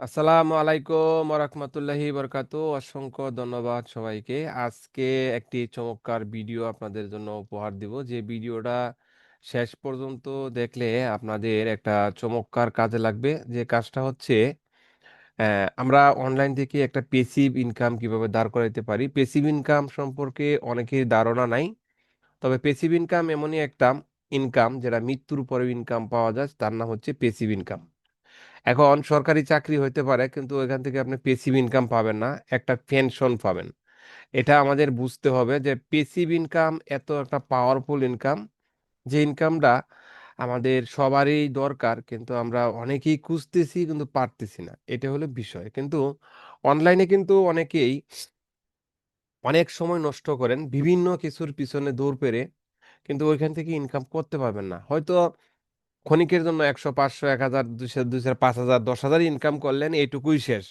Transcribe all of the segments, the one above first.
আসসালামু আলাইকুম রহমতুল্লাহি বরকাতু। অসংখ্য ধন্যবাদ সবাইকে। আজকে একটি চমৎকার ভিডিও আপনাদের জন্য উপহার দিব। যে ভিডিওটা শেষ পর্যন্ত দেখলে আপনাদের একটা চমৎকার কাজে লাগবে। যে কাজটা হচ্ছে আমরা অনলাইন থেকে একটা পেসিভ ইনকাম কীভাবে দাঁড় করাইতে পারি? পেসিভ ইনকাম সম্পর্কে অনেকের ধারণা নাই। তবে পেসিভ ইনকাম এমনই একটা ইনকাম যেটা মৃত্যুর পরে ইনকাম পাওয়া যায়, তার নাম হচ্ছে পেসিভ ইনকাম এখন সরকারি চাকরি হইতে পারে, কিন্তু ওইখান থেকে আপনি পেসিভ ইনকাম পাবেন না, একটা পেনশন পাবেন। এটা আমাদের বুঝতে হবে যে পেসিভ ইনকাম এত একটা পাওয়ারফুল ইনকাম যে ইনকামটা আমাদের সবারই দরকার, কিন্তু আমরা অনেকেই খুঁজতেছি কিন্তু পারতেছি না। এটা হলো বিষয়। কিন্তু অনলাইনে কিন্তু অনেকেই অনেক সময় নষ্ট করেন, বিভিন্ন কিছুর পিছনে দৌড় পেরে, কিন্তু ওইখান থেকে ইনকাম করতে পারবেন না। হয়তো ক্ষণিকের জন্য একশো, পাঁচশো, এক হাজার, দুইশো দুইশো, পাঁচ হাজার, দশ হাজার ইনকাম করলেন, এইটুকুই শেষ।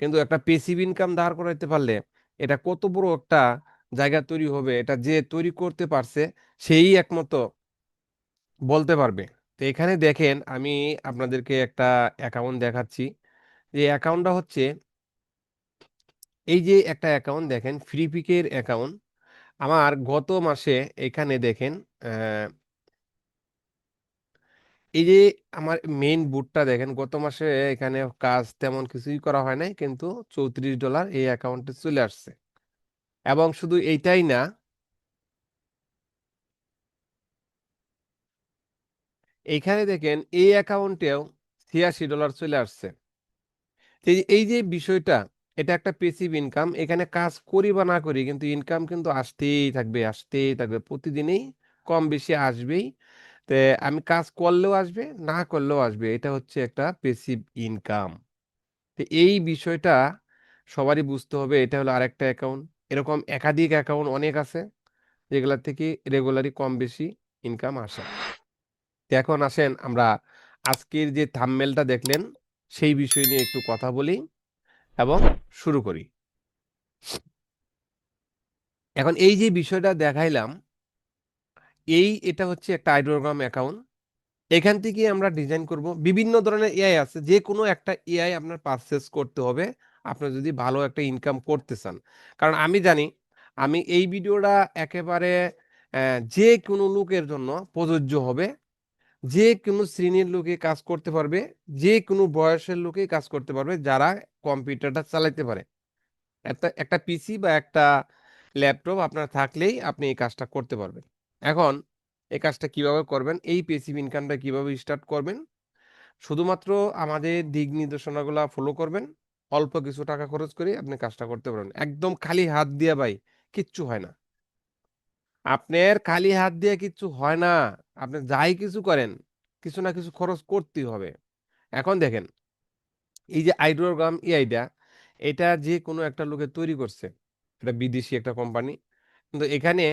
কিন্তু একটা পেসিভ ইনকাম দাঁড় করাইতে পারলে এটা কত বড় একটা জায়গা তৈরি হবে, এটা যে তৈরি করতে পারছে, সেই একমতো বলতে পারবে। তো এখানে দেখেন, আমি আপনাদেরকে একটা অ্যাকাউন্ট দেখাচ্ছি। যে অ্যাকাউন্টটা হচ্ছে, এই যে একটা অ্যাকাউন্ট দেখেন ফ্রিপিকের অ্যাকাউন্ট আমার গত মাসে এখানে দেখেন এই যে আমার মেইন বুটটা দেখেন, গত মাসে এখানে কাজ তেমন কিছুই করা হয় নাই, কিন্তু চৌত্রিশ ডলার এই অ্যাকাউন্টে চলে আসছে। এবং শুধু এইটাই না, এইখানে দেখেন এই অ্যাকাউন্টেও ছিয়াশি ডলার চলে আসছে। এই এই যে বিষয়টা, এটা একটা পেসিভ ইনকাম এখানে কাজ করি বা না করি, কিন্তু ইনকাম কিন্তু আসতেই থাকবে আসতেই থাকবে। প্রতিদিনই কম বেশি আসবেই। তো আমি কাজ করলেও আসবে, না করলেও আসবে। এটা হচ্ছে একটা পেসিভ ইনকাম তো এই বিষয়টা সবারই বুঝতে হবে, এটা হলো আরেকটা অ্যাকাউন্ট এরকম একাধিক অ্যাকাউন্ট অনেক আছে, যেগুলোর থেকে রেগুলারই কম বেশি ইনকাম আসে। তো এখন আসেন, আমরা আজকের যে থাম্বনেলটা দেখলেন, সেই বিষয় নিয়ে একটু কথা বলি এবং শুরু করি। এখন এই যে বিষয়টা দেখাইলাম এই এটা হচ্ছে একটা আইডোগ্রাম অ্যাকাউন্ট এখান থেকে আমরা ডিজাইন করব। বিভিন্ন ধরনের এআই আছে। যে কোনো একটা এআই আপনার পারচেস করতে হবে। আপনার যদি ভালো একটা ইনকাম করতে চান। কারণ আমি জানি, আমি এই ভিডিওটা একেবারে যে কোনো লোকের জন্য প্রযোজ্য হবে। যে কোনো শ্রেণির লোকে কাজ করতে পারবে। যে কোনো বয়সের লোকে কাজ করতে পারবে যারা কম্পিউটারটা চালাতে পারে। একটা একটা পিসি বা একটা ল্যাপটপ আপনার থাকলেই আপনি এই কাজটা করতে পারবেন। এখন এই কাজটা কীভাবে করবেন? এই পেসিভ ইনকামটা কীভাবে স্টার্ট করবেন? শুধুমাত্র আমাদের দিক নির্দেশনাগুলো ফলো করবেন। অল্প কিছু টাকা খরচ করে আপনি কাজটা করতে পারবেন। একদম খালি হাত দিয়ে ভাই, কিচ্ছু হয় না। আপনার খালি হাত দিয়ে কিচ্ছু হয় না। আপনি যাই কিছু করেন, কিছু না কিছু খরচ করতেই হবে। এখন দেখেন, এই যে আইড্রোগ্রাম এআইটা এটা যে কোনো একটা লোকে তৈরি করছে। এটা বিদেশি একটা কোম্পানি কিন্তু এখানে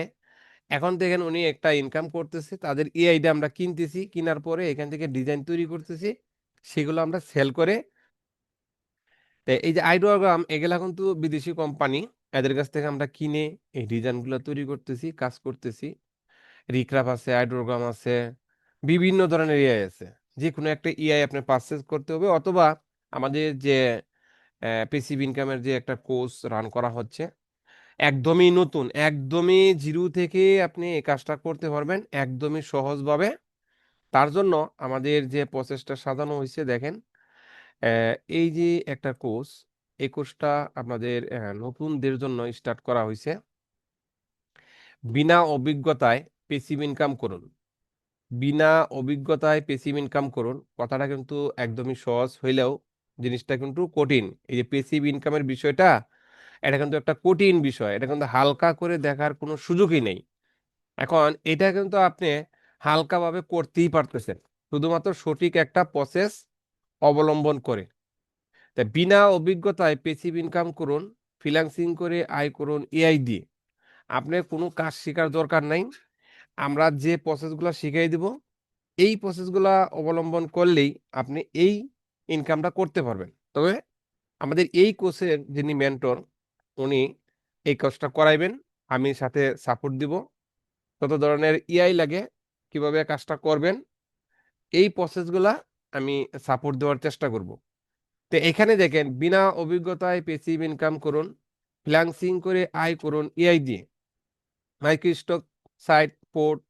এখন দেখেন উনি একটা ইনকাম করতেছে, তাদের এআইটা আমরা কিনতেছি, কেনার পরে এখান থেকে ডিজাইন তৈরি করতেছি, সেগুলো আমরা সেল করে এই যে আইডোগ্রাম এগুলা কিন্তু বিদেশি কোম্পানি এদের কাছ থেকে আমরা কিনে এই ডিজাইনগুলো তৈরি করতেছি, কাজ করতেছি। রিক্রাফ আছে আইডোগ্রাম আছে, বিভিন্ন ধরনের এআই আছে। যে কোনো একটা এআই আপনি পারচেজ করতে হবে, অথবা আমাদের যে পেসিভ ইনকামের যে একটা কোর্স রান করা হচ্ছে একদমই নতুন, একদমই জিরো থেকে আপনি এই কাজটা করতে পারবেন একদমই সহজভাবে। তার জন্য আমাদের যে প্রসেসটা সাজানো হয়েছে দেখেন এই যে একটা কোর্স এই কোর্সটা আপনাদের নতুনদের জন্য স্টার্ট করা হয়েছে। বিনা অভিজ্ঞতায় পেসিভ ইনকাম করুন। বিনা অভিজ্ঞতায় পেসিভ ইনকাম করুন, কথাটা কিন্তু একদমই সহজ হইলেও জিনিসটা কিন্তু কঠিন। এই যে পেসিভ ইনকামের বিষয়টা এটা কিন্তু একটা কঠিন বিষয়, এটা কিন্তু হালকা করে দেখার কোনো সুযোগই নেই। এখন এটা কিন্তু আপনি হালকাভাবে করতেই পারতেছেন, শুধুমাত্র সঠিক একটা প্রসেস অবলম্বন করে। তা বিনা অভিজ্ঞতায় পেসিভ ইনকাম করুন ফ্রিল্যান্সিং করে আয় করুন এআই দিয়ে। আপনার কোনো কাজ শেখার দরকার নাই, আমরা যে প্রসেসগুলো শিখিয়ে দিব, এই প্রসেসগুলো অবলম্বন করলেই আপনি এই ইনকামটা করতে পারবেন। তবে আমাদের এই কোর্সের যিনি মেন্টর উনি এই কাজটা করাইবেন, আমি সাথে সাপোর্ট দিব। কত ধরনের ইআই লাগে, কীভাবে কাজটা করবেন, এই প্রসেসগুলা আমি সাপোর্ট দেওয়ার চেষ্টা করব। তো এখানে দেখেন, বিনা অভিজ্ঞতায় পেসিভ ইনকাম করুন ফ্ল্যাংসিং করে আয় করুন এআই দিয়ে। Microstock site port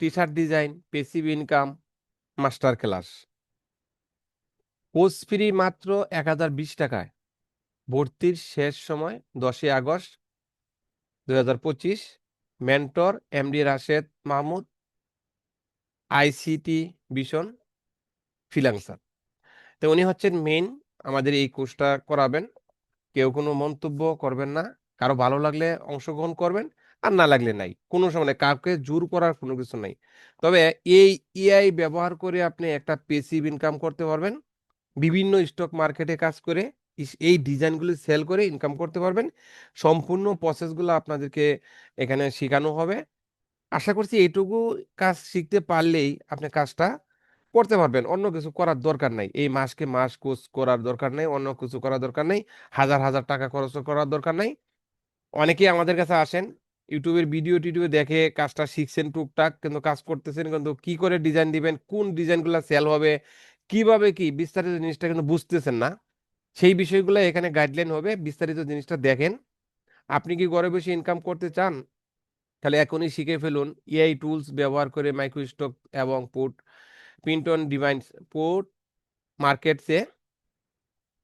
T shirt design passive income master class course free মাত্র এক হাজার বিশ টাকায়। ভর্তির শেষ সময় দশই আগস্ট দুই হাজার পঁচিশ। Mentor MD Rashed Mahmud ICT vision freelancer তো উনি হচ্ছেন মেইন আমাদের এই কোর্সটা করাবেন। কেউ কোনো মন্তব্য করবেন না। কারও ভালো লাগলে অংশগ্রহণ করবেন, আর না লাগলে নাই। কোনো সময় কাউকে জোর করার কোনো কিছু নাই। তবে এই এআই ব্যবহার করে আপনি একটা পেসিভ ইনকাম করতে পারবেন। বিভিন্ন স্টক মার্কেটে কাজ করে এই ডিজাইনগুলি সেল করে ইনকাম করতে পারবেন। সম্পূর্ণ প্রসেসগুলো আপনাদেরকে এখানে শেখানো হবে। আশা করছি এইটুকু কাজ শিখতে পারলেই আপনি কাজটা করতে পারবেন। অন্য কিছু করার দরকার নাই। এই মাসকে মাস কোর্স করার দরকার নেই, অন্য কিছু করার দরকার নেই, হাজার হাজার টাকা খরচ করার দরকার নাই। অনেকেই আমাদের কাছে আসেন, ইউটিউবের ভিডিও টিডিও দেখে কাজটা শিখছেন টুকটাক, কিন্তু কাজ করতেছেন, কিন্তু কি করে ডিজাইন দিবেন, কোন ডিজাইনগুলো সেল হবে, কীভাবে কি, বিস্তারিত জিনিসটা কিন্তু বুঝতেছেন না। সেই বিষয়গুলো এখানে গাইডলাইন হবে, বিস্তারিত জিনিসটা দেখেন। আপনি কি ঘরে বসে ইনকাম করতে চান? তাহলে এখনই শিখে ফেলুন। এআই টুলস ব্যবহার করে মাইক্রোস্টক এবং পোর্ট পিন্টন ডিভাইস পোর্ট মার্কেটসে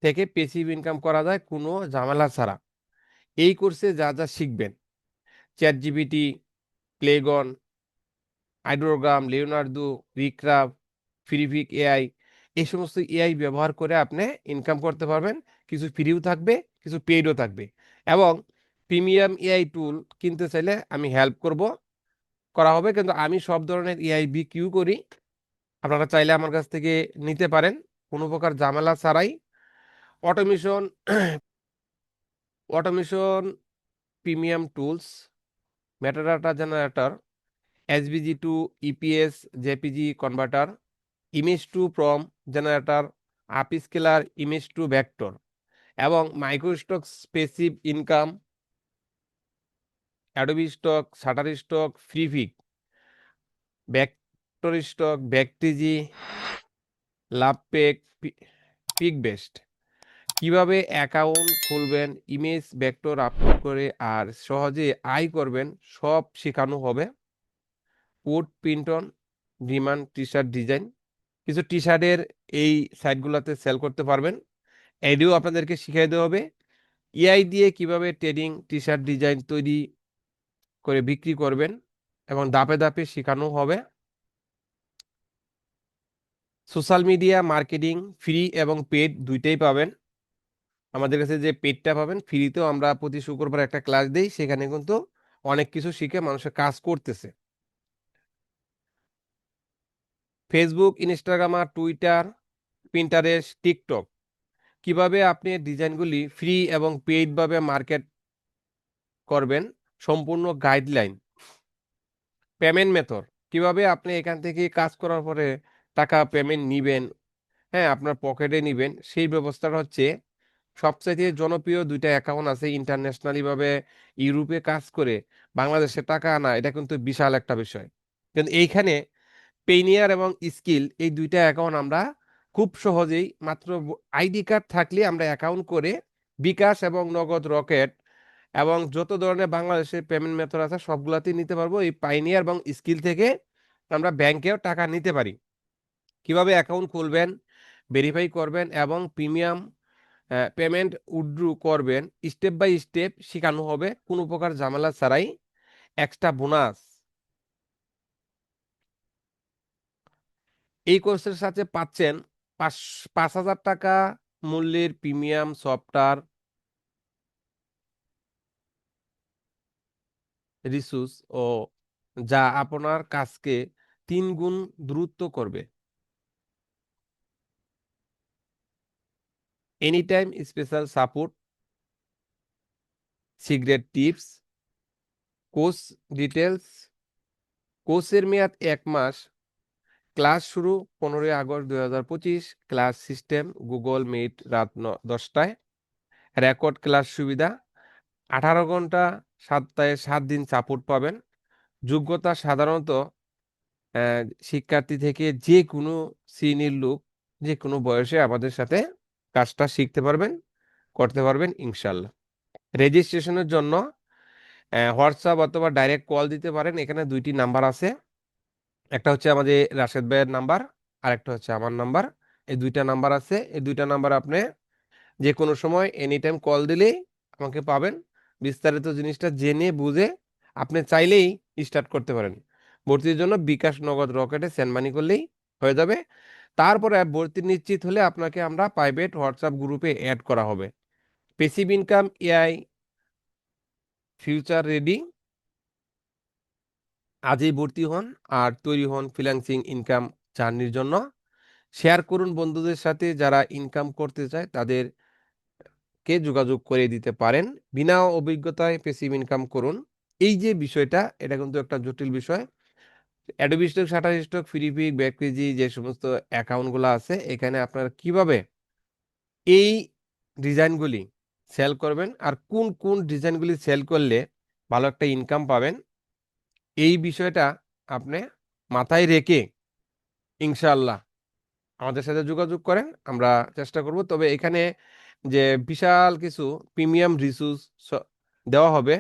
থেকে পেসিভ ইনকাম করা যায়, কোনো ঝামেলা ছাড়া। এই কোর্সে যা যা শিখবেন chat GPT প্লেগন Ideogram Leonardo Recraft Freepik AI এই সমস্ত এআই ব্যবহার করে আপনি ইনকাম করতে পারবেন, কিছু ফ্রিও থাকবে, কিছু পেইডও থাকবে। এবং প্রিমিয়াম এআই টুল কিনতে চাইলে আমি হেল্প করব, করা হবে। কিন্তু আমি সব ধরনের এআই বিকিউ করি, আপনারা চাইলে আমার কাছ থেকে নিতে পারেন, কোনো প্রকার ঝামেলা ছাড়াই। Automation automation premium tools metadata generator SVG to EPS JPG converter image to prompt generator upscaler image to vector এবং microstock passive income Adobe Stock Shutterstock Freepik Vectorstock Vecteezy Lovepik Pikbest কীভাবে অ্যাকাউন্ট খুলবেন image vector upload করে আর সহজে আয় করবেন, সব শেখানো হবে। Code print on demand T shirt design কিছু টি শার্টের এই সাইটগুলোতে সেল করতে পারবেন। এডিও আপনাদেরকে শিখিয়ে দেওয়া হবে এআই দিয়ে কীভাবে ট্রেডিং টি শার্ট ডিজাইন তৈরি করে বিক্রি করবেন এবং ধাপে ধাপে শেখানো হবে। সোশ্যাল মিডিয়া মার্কেটিং ফ্রি এবং পেড দুইটাই পাবেন। আমাদের কাছে যে পেডটা পাবেন ফ্রিতেও আমরা প্রতি শুক্রবার একটা ক্লাস দিই, সেখানে কিন্তু অনেক কিছু শিখে মানুষের কাজ করতেছে। ফেসবুক ইনস্টাগ্রাম আর টুইটার পিন্টারেস্ট টিকটক কীভাবে আপনি ডিজাইনগুলি ফ্রি এবং পেইডভাবে মার্কেট করবেন, সম্পূর্ণ গাইডলাইন পেমেন্ট মেথড কীভাবে আপনি এখান থেকে কাজ করার পরে টাকা পেমেন্ট নিবেন হ্যাঁ আপনার পকেটে নিবেন, সেই ব্যবস্থাটা হচ্ছে সবচাইতে জনপ্রিয় দুইটা অ্যাকাউন্ট আছে ইন্টারন্যাশনালি ভাবে ইউরোপে কাজ করে, বাংলাদেশে টাকা আনা, এটা কিন্তু বিশাল একটা বিষয়। কিন্তু এইখানে পেনিয়ার এবং স্কিল এই দুইটা অ্যাকাউন্ট আমরা খুব সহজেই মাত্র আইডি কার্ড থাকলে আমরা অ্যাকাউন্ট করে বিকাশ এবং নগদ রকেট এবং যত ধরনের বাংলাদেশের পেমেন্ট মেথড আছে সবগুলাতেই নিতে পারব। এই পাইনিয়ার এবং স্কিল থেকে আমরা ব্যাংকেও টাকা নিতে পারি। কীভাবে অ্যাকাউন্ট খুলবেন ভেরিফাই করবেন এবং প্রিমিয়াম পেমেন্ট উইথড্রু করবেন স্টেপ বাই স্টেপ শেখানো হবে। কোনো প্রকার ঝামেলা ছাড়াই এক্সট্রা বোনাস এই কোর্সের সাথে পাচ্ছেন পাঁচ পাঁচ হাজার টাকা মূল্যের প্রিমিয়াম সফটওয়্যার রিসোর্স ও যা আপনার কাজকে তিন গুণ দ্রুত করবে। Any time special support secret tips course details কোর্সের মেয়াদ এক মাস ক্লাস শুরু পনেরোই আগস্ট দুই হাজার পঁচিশ, ক্লাস সিস্টেম গুগল মিট রাত ন- দশটায়। রেকর্ড ক্লাস সুবিধা, আঠারো ঘণ্টা সপ্তাহে সাত দিন সাপোর্ট পাবেন। যোগ্যতা সাধারণত শিক্ষার্থী থেকে যে কোনো শ্রেণির লোক যে কোনো বয়সে আমাদের সাথে কাজটা শিখতে পারবেন, করতে পারবেন ইনশাল্লাহ। রেজিস্ট্রেশনের জন্য হোয়াটসঅ্যাপ অথবা ডাইরেক্ট কল দিতে পারেন, এখানে দুইটি নাম্বার আছে। একটা হচ্ছে আমাদের রাশেদ ভাইয়ের নাম্বার আর একটা হচ্ছে আমার নাম্বার। এই দুইটা নাম্বার আছে। এই দুইটা নাম্বার আপনি যে কোনো সময় এনি টাইম কল দিলেই আমাকে পাবেন। বিস্তারিত জিনিসটা জেনে, বুঝে আপনি চাইলেই স্টার্ট করতে পারেন। ভর্তির জন্য বিকাশ নগদ রকেটে সেন্ড মানি করলেই হয়ে যাবে। তারপরে ভর্তি নিশ্চিত হলে আপনাকে আমরা প্রাইভেট হোয়াটসঅ্যাপ গ্রুপে অ্যাড করা হবে। Passive income AI future ready আজই ভর্তি হন আর তৈরি হন ফ্রিল্যান্সিং ইনকাম জার্নির জন্য। শেয়ার করুন বন্ধুদের সাথে যারা ইনকাম করতে চায় তাদের কে যোগাযোগ করে দিতে পারেন। বিনা অভিজ্ঞতায় পেসিভ ইনকাম করুন। এই যে বিষয়টা, এটা কিন্তু একটা জটিল বিষয়। Adobe Stock Shutterstock Freepik Vecteezy যে সমস্ত অ্যাকাউন্টগুলো আছে, এখানে আপনারা কীভাবে এই ডিজাইনগুলি সেল করবেন আর কোন কোন ডিজাইনগুলি সেল করলে ভালো একটা ইনকাম পাবেন এই বিষয়টা আপনি মাথায় রেখে ইনশাআল্লাহ আমাদের সাথে যোগাযোগ করেন, আমরা চেষ্টা করব। তবে এখানে যে বিশাল কিছু প্রিমিয়াম রিসোর্স দেওয়া হবে,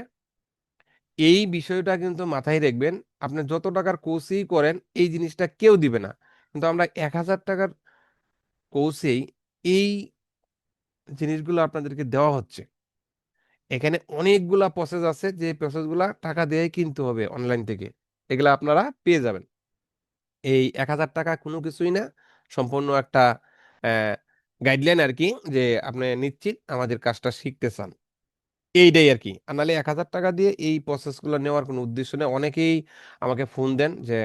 এই বিষয়টা কিন্তু মাথায় রাখবেন। আপনি যত টাকার কোর্সই করেন, এই জিনিসটা কেউ দিবে না। কিন্তু আমরা এক হাজার টাকার কোর্সেই এই জিনিসগুলো আপনাদেরকে দেওয়া হচ্ছে। এখানে অনেকগুলা প্রসেস আছে, যে প্রসেসগুলা টাকা দিয়ে কিনতে হবে অনলাইন থেকে। এগুলা আপনারা পেয়ে যাবেন। এই এক হাজার টাকা কোনো কিছুই না, সম্পূর্ণ একটা গাইডলাইন আর কি যে আপনি নিশ্চিত আমাদের কাজটা শিখতে চান। এইটাই আর কি আর নাহলে এক হাজার টাকা দিয়ে এই প্রসেসগুলো নেওয়ার কোনো উদ্দেশ্য নেই। অনেকেই আমাকে ফোন দেন যে,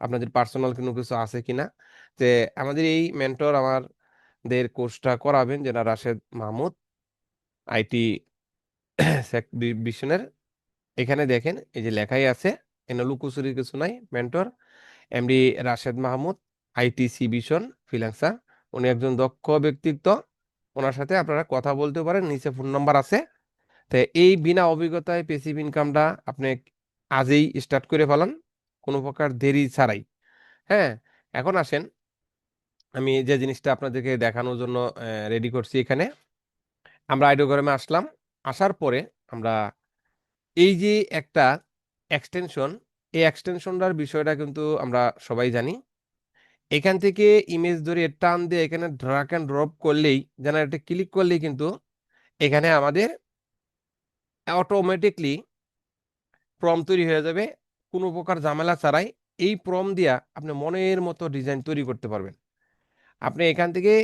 আপনাদের পার্সোনাল কোনো কিছু আছে কিনা? যে আমাদের এই মেন্টর আমাদের কোর্সটা করাবেন, যেটা রাশেদ মাহমুদ আইটি বিশনের এখানে দেখেন, এই যে লেখাই আছে এনে কিছু নাই, mentor, MD Rashed Mahmud, ITC vision freelancer, উনি একজন দক্ষ ব্যক্তিত্ব, ওনার সাথে আপনারা কথা বলতে পারেন, নিচে ফোন নাম্বার আছে। তো এই বিনা অভিজ্ঞতায় পেসিভ ইনকামটা আপনি আজই স্টার্ট করে ফেলান, কোনো প্রকার দেরি ছাড়াই। হ্যাঁ এখন আসেন, আমি যে জিনিসটা আপনাদেরকে দেখানোর জন্য রেডি করছি এখানে। আমরা আইডিওগ্রামে আসলাম আসার পরে আমরা এই যে একটা এক্সটেনশন এই এক্সটেনশনটার বিষয়টা কিন্তু আমরা সবাই জানি। এখান থেকে ইমেজ ধরে টান দিয়ে এখানে ড্রাক অ্যান্ড ড্রপ করলেই জেনারেটে ক্লিক করলেই কিন্তু এখানে আমাদের অটোমেটিকলি প্রম তৈরি হয়ে যাবে। কোনো প্রকার ঝামেলা ছাড়াই এই প্রম দিয়া আপনি মনের মতো ডিজাইন তৈরি করতে পারবেন। আপনি এখান থেকে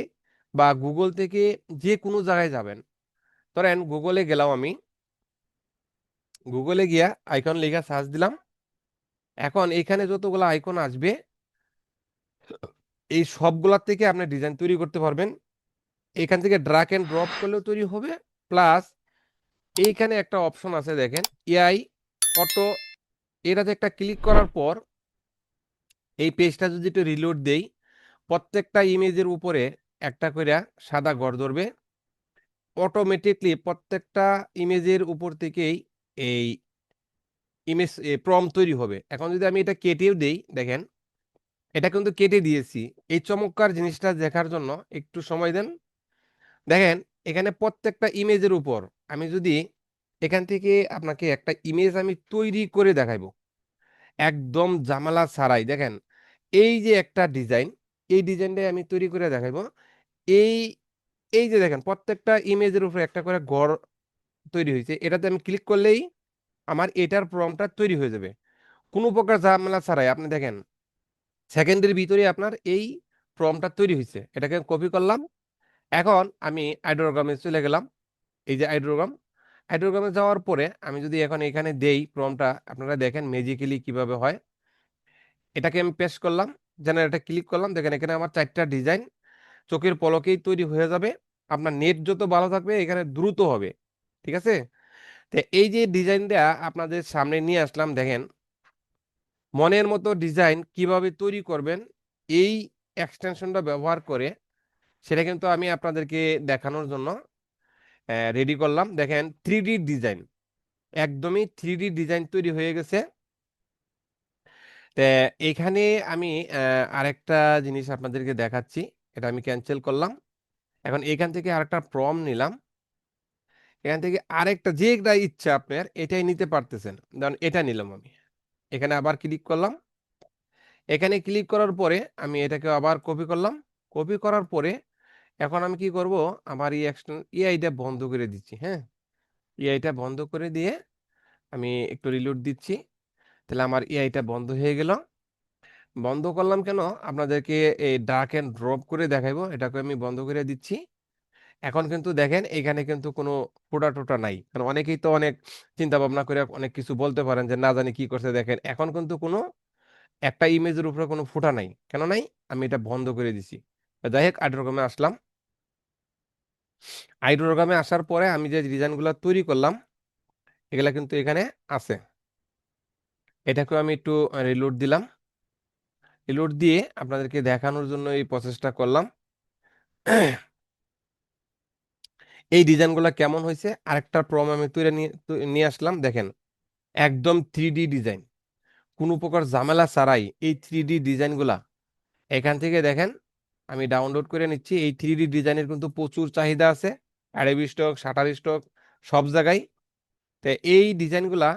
বা গুগল থেকে যে কোনো জায়গায় যাবেন ধরেন গুগলে গেলাম আমি। গুগলে গিয়া আইকন লেখা সার্চ দিলাম। এখন এখানে যতগুলো আইকন আসবে, এই সবগুলার থেকে আপনি ডিজাইন তৈরি করতে পারবেন। এখান থেকে ড্রাক অ্যান্ড ড্রপ করলেও তৈরি হবে প্লাস এইখানে একটা অপশন আছে দেখেন এআই অটো এটাতে একটা ক্লিক করার পর এই পেজটা যদি একটু রিলোড দেই, প্রত্যেকটা ইমেজের উপরে একটা করে সাদা ঘর ধরবে। অটোমেটিকলি প্রত্যেকটা ইমেজের উপর থেকেই এই ইমেজ প্রম তৈরি হবে। এখন যদি আমি এটা কেটেও দেই, দেখেন, এটা কিন্তু কেটে দিয়েছি। এই চমৎকার জিনিসটা দেখার জন্য একটু সময় দেন। দেখেন, এখানে প্রত্যেকটা ইমেজের উপর আমি যদি এখান থেকে আপনাকে একটা ইমেজ আমি তৈরি করে দেখাইব, একদম জামালা ছাড়াই। দেখেন, এই যে একটা ডিজাইন এই ডিজাইনটাই আমি তৈরি করে দেখাইব। এই এই যে দেখেন, প্রত্যেকটা ইমেজের উপরে একটা করে গড় তৈরি হয়েছে। এটাতে আমি ক্লিক করলেই আমার এটার প্রমটা তৈরি হয়ে যাবে। কোনো প্রকার ঝামেলা ছাড়াই আপনি দেখেন সেকেন্ডের ভিতরে আপনার এই প্রমটা তৈরি হয়েছে। এটাকে কপি করলাম। এখন আমি আইড্রোগ্রামে চলে গেলাম। এই যে আইড্রোগ্রাম আইড্রোগ্রামে যাওয়ার পরে আমি যদি এখন এখানে দেই প্রমটা আপনারা দেখেন ম্যাজিক্যালি কীভাবে হয়। এটাকে আমি পেস্ট করলাম জেনারেটে ক্লিক করলাম। দেখেন এখানে আমার চারটা ডিজাইন চোখের পলকেই তৈরি হয়ে যাবে। আপনার নেট যত ভালো থাকবে, এখানে দ্রুত হবে। ঠিক আছে? তো এই যে ডিজাইনটা আপনাদের সামনে নিয়ে আসলাম, দেখেন। মনের মতো ডিজাইন কীভাবে তৈরি করবেন, এই এক্সটেনশনটা ব্যবহার করে, সেটা কিন্তু আমি আপনাদেরকে দেখানোর জন্য রেডি করলাম। দেখেন থ্রি ডিজাইন একদমই থ্রি ডিজাইন তৈরি হয়ে গেছে। তে, এখানে আমি আরেকটা জিনিস আপনাদেরকে দেখাচ্ছি, এটা আমি ক্যান্সেল করলাম। এখন এখান থেকে আরেকটা প্রম নিলাম। এখান থেকে আরেকটা যেটা ইচ্ছা আপনার এটাই নিতে পারতেছেন। ধরুন এটা নিলাম আমি। এখানে আবার ক্লিক করলাম। এখানে ক্লিক করার পরে আমি এটাকে আবার কপি করলাম। কপি করার পরে এখন আমি কি করব? আমার এই এআইটা বন্ধ করে দিচ্ছি হ্যাঁ? এআইটা বন্ধ করে দিয়ে আমি একটু রিলোড দিচ্ছি। তাহলে আমার এআইটা বন্ধ হয়ে গেল। বন্ধ করলাম কেন? আপনাদেরকে এই ডার্ক অ্যান্ড ড্রপ করে দেখাইবো। এটাকে আমি বন্ধ করে দিচ্ছি। এখন কিন্তু দেখেন, এখানে কিন্তু কোনো ফোটা টোটা নাই। কারণ অনেকেই তো অনেক চিন্তা ভাবনা করে অনেক কিছু বলতে পারেন যে, না জানি কি করছে। দেখেন, এখন কিন্তু কোনো একটা ইমেজের উপরে কোনো ফোটা নাই। কেন নাই? আমি এটা বন্ধ করে দিছি। যাই হোক আইড্রোগ্রামে আসলাম। আইড্রোগ্রামে আসার পরে আমি যে ডিজাইনগুলো তৈরি করলাম, এগুলা কিন্তু এখানে আছে। এটাকেও আমি একটু রিলোড দিলাম। রিলোড দিয়ে আপনাদেরকে দেখানোর জন্য এই প্রসেসটা করলাম। এই ডিজাইনগুলো কেমন হয়েছে? আরেকটা প্রম আমি তৈরি নিয়ে আসলাম, দেখেন। একদম থ্রি ডিজাইন কোনো প্রকার ঝামেলা ছাড়াই এই থ্রি ডি ডিজাইনগুলা এখান থেকে দেখেন, আমি ডাউনলোড করে নিচ্ছি। এই থ্রি ডি ডিজাইনের কিন্তু প্রচুর চাহিদা আছে। অ্যাডোবি স্টক শাটার স্টক সব জায়গায়। তো এই ডিজাইনগুলা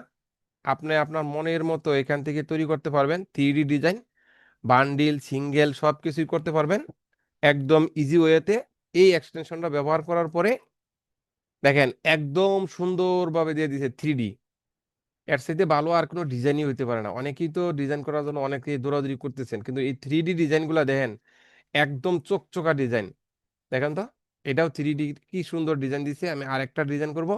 আপনি আপনার মনের মতো এখান থেকে তৈরি করতে পারবেন three D design bundle, single সব কিছুই করতে পারবেন। একদম ইজি ওয়েতে এই এক্সটেনশনটা ব্যবহার করার পরে দেখেন একদম সুন্দরভাবে দিয়ে দিয়েছে থ্রি ডি এর সাথে ভালো আর কোনো ডিজাইনই হইতে পারে না। অনেকেই তো ডিজাইন করার জন্য অনেকেই দৌড়াদৌড়ি করতেছেন, কিন্তু এই থ্রি ডি ডিজাইনগুলো দেখেন একদম চকচকা ডিজাইন দেখেন তো, এটাও থ্রি ডি কি সুন্দর ডিজাইন দিছে। আমি আরেকটা ডিজাইন করব।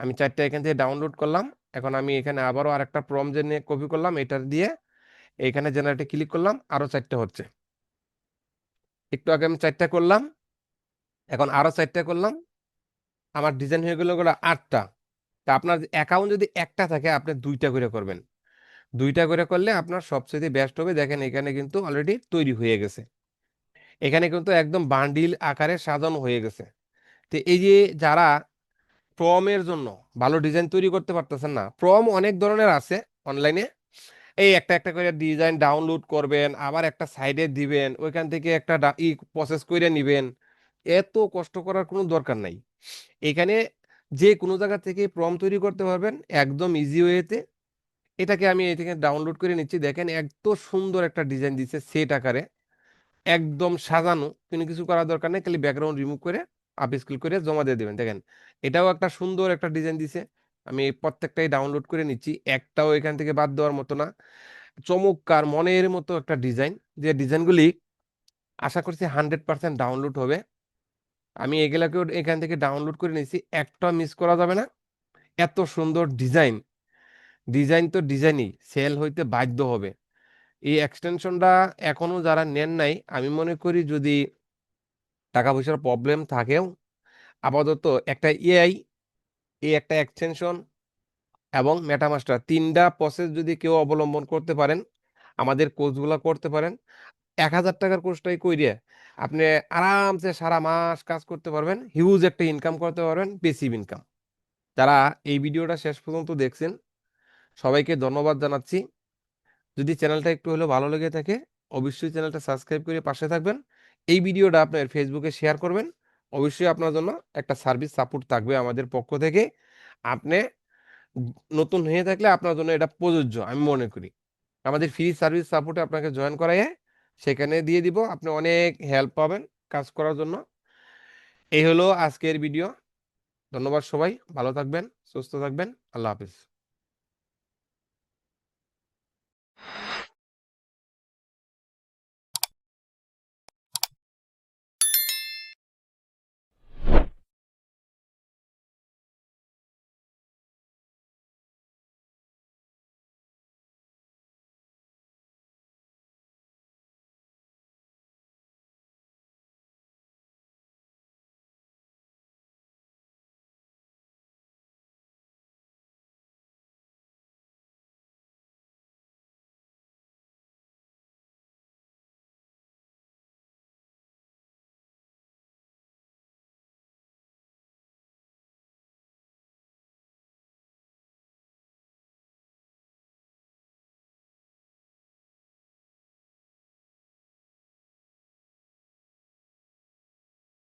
আমি চারটা এখান থেকে ডাউনলোড করলাম। এখন আমি এখানে আবারও আরেকটা প্রম যে নিয়ে কপি করলাম। এটার দিয়ে এখানে জেনারেটে ক্লিক করলাম, আরও চারটে হচ্ছে। একটু আগে আমি চারটা করলাম, এখন আরও চারটা করলাম, আমার ডিজাইন হয়ে গেল ওগুলো আটটা। তা আপনার অ্যাকাউন্ট যদি একটা থাকে, আপনি দুইটা করে করবেন। দুইটা করে করলে আপনার সবচেয়ে বেস্ট হবে, দেখেন এখানে কিন্তু অলরেডি তৈরি হয়ে গেছে। এখানে কিন্তু একদম বান্ডিল আকারে সাজানো হয়ে গেছে। তো এই যে যারা প্রমের জন্য ভালো ডিজাইন তৈরি করতে পারতেছেন না প্রম অনেক ধরনের আছে অনলাইনে এই একটা একটা করে ডিজাইন ডাউনলোড করবেন, আবার একটা সাইডে দিবেন, ওইখান থেকে একটা ই প্রসেস করে নেবেন। এত কষ্ট করার কোনো দরকার নাই। এখানে যে কোনো জায়গা থেকে প্রম তৈরি করতে পারবেন, একদম ইজি ওয়েতে এটাকে আমি এই থেকে ডাউনলোড করে নিচ্ছি। দেখেন এত সুন্দর একটা ডিজাইন দিচ্ছে সেট আকারে। একদম সাজানো, কোনো কিছু করার দরকার নেই, খালি ব্যাকগ্রাউন্ড রিমুভ করে আপ স্কেল করে জমা দিয়ে দেবেন। দেখেন, এটাও একটা সুন্দর একটা ডিজাইন দিছে। আমি প্রত্যেকটাই ডাউনলোড করে নিচ্ছি। একটাও এখান থেকে বাদ দেওয়ার মতো না। চমৎকার মনের মতো একটা ডিজাইন যে ডিজাইনগুলি আশা করছি হান্ড্রেড পার্সেন্ট ডাউনলোড হবে। আমি এগুলাকেও এখান থেকে ডাউনলোড করে নিয়েছি। একটা মিস করা যাবে না। এত সুন্দর ডিজাইন ডিজাইন তো ডিজাইনই সেল হইতে বাধ্য হবে। এই এক্সটেনশনটা এখনও যারা নেন নাই, আমি মনে করি যদি টাকা পয়সার প্রবলেম থাকেও, আপাতত একটা এআই এই একটা এক্সটেনশন এবং মেটামাস্টার তিনটা প্রসেস যদি কেউ অবলম্বন করতে পারেন, আমাদের কোর্সগুলো করতে পারেন, এক হাজার টাকার কোর্সটাই কইরে আপনি আরামসে সারা মাস কাজ করতে পারবেন হিউজ একটা ইনকাম করতে পারবেন বেসিভ ইনকাম যারা এই ভিডিওটা শেষ পর্যন্ত দেখছেন, সবাইকে ধন্যবাদ জানাচ্ছি। যদি চ্যানেলটা একটু হলেও ভালো লেগে থাকে, অবশ্যই চ্যানেলটা সাবস্ক্রাইব করে পাশে থাকবেন। এই ভিডিওটা আপনার ফেসবুকে শেয়ার করবেন। অবশ্যই আপনার জন্য একটা সার্ভিস সাপোর্ট থাকবে আমাদের পক্ষ থেকে। আপনি নতুন হয়ে থাকলে আপনার জন্য এটা প্রযোজ্য, আমি মনে করি। আমাদের ফ্রি সার্ভিস সাপোর্টে আপনাকে জয়েন করাইয়ে সেখানে দিয়ে দিব, আপনি অনেক হেল্প পাবেন কাজ করার জন্য। এই হলো আজকের ভিডিও ধন্যবাদ সবাই, ভালো থাকবেন, সুস্থ থাকবেন, আল্লাহ হাফিজ।